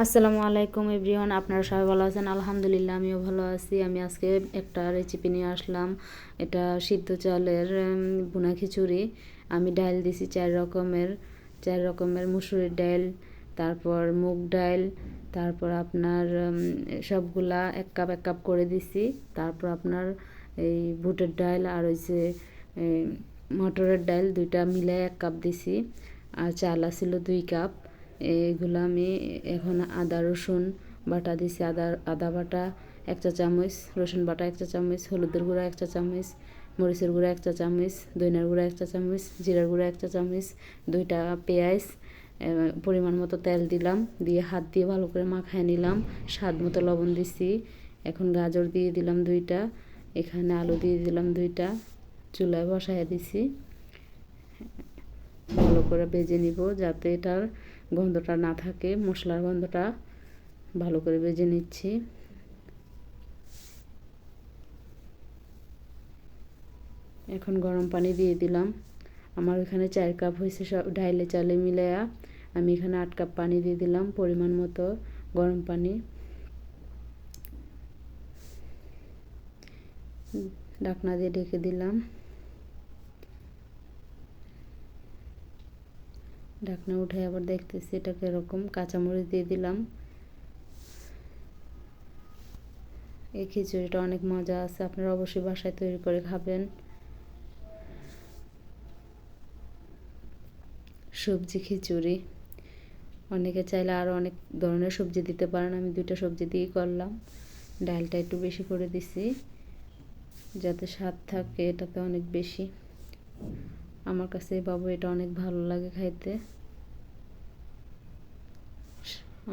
আসসালামু আলাইকুম এভরিওয়ান, আপনারা সবাই ভালো আছেন? আলহামদুলিল্লাহ, আমিও ভালো আছি। আমি আজকে একটা রেসিপি নিয়ে আসলাম। এটা সিদ্ধ চালের বুনা খিচুড়ি। আমি ডাল দিছি চার রকমের। চার রকমের মুসুরির ডাল তারপর মুগ ডাল তারপর আপনার সবগুলা এক কাপ এক কাপ করে দিছি। তারপর আপনার এই বুটের ডাল আর হচ্ছে মটরের ডাল দুইটা মিলে এক কাপ দিছি। আর চাল আছিল দুই কাপ। এগুলো আমি এখন আদা, রসুন বাটা দিছি। আদা আদা বাটা এক চা চামচ, রসুন বাটা এক চা চামচ, হলুদের গুঁড়া এক চা চামচ, মরিচের গুঁড়া এক চা চামচ, দইনার গুঁড়া এক চা চামচ, জিরার গুঁড়া এক চা চামচ, দুইটা পেঁয়াজ পরিমাণ মতো তেল দিলাম, দিয়ে হাত দিয়ে ভালো করে মাখায় নিলাম। স্বাদ মতো লবণ দিছি। এখন গাজর দিয়ে দিলাম দুইটা, এখানে আলু দিয়ে দিলাম দুইটা, চুলায় বসায় দিছি। ভালো করে ভেজে নিব যাতে এটার গন্ধটা না থাকে। মশলার গন্ধটা ভালো করে ভেজে নিচ্ছি। এখন গরম পানি দিয়ে দিলাম। আমার এখানে চার কাপ হয়েছে সব ডাইলে চালে মিলাইয়া। আমি এখানে আট কাপ পানি দিয়ে দিলাম পরিমাণ মতো গরম পানি। ঢাকনা দিয়ে ঢেকে দিলাম। ঢাকনা উঠে আবার দেখতেছি এটাকে এরকম কাঁচামরিচ দিয়ে দিলাম। এই খিচুড়িটা অনেক মজা আছে, আপনারা অবশ্যই বাসায় তৈরি করে খাবেন। সবজি খিচুড়ি, অনেকে চাইলে আরও অনেক ধরনের সবজি দিতে পারেন, আমি দুইটা সবজি দিয়েই করলাম। ডালটা একটু বেশি করে দিছি, যাতে স্বাদ থাকে এটাতে অনেক বেশি। আমার কাছে বাবু এটা অনেক ভালো লাগে খাইতে।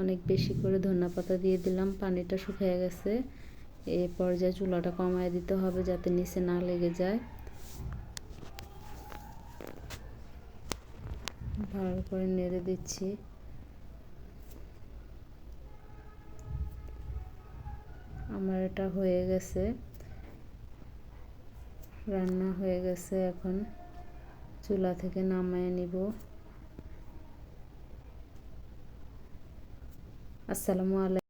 অনেক বেশি করে ধনিয়া পাতা দিয়ে দিলাম, পানিটা শুকিয়ে গেছে। এই পর্যায়ে চুলাটা কমায় দিতে হবে যাতে নিচে না লেগে যায়। ভালো করে নেড়ে দিচ্ছি। আমার এটা হয়ে গেছে। রান্না হয়ে গেছে এখন। চুলা থেকে নামায় নিব। আসসালামু আলাইকুম।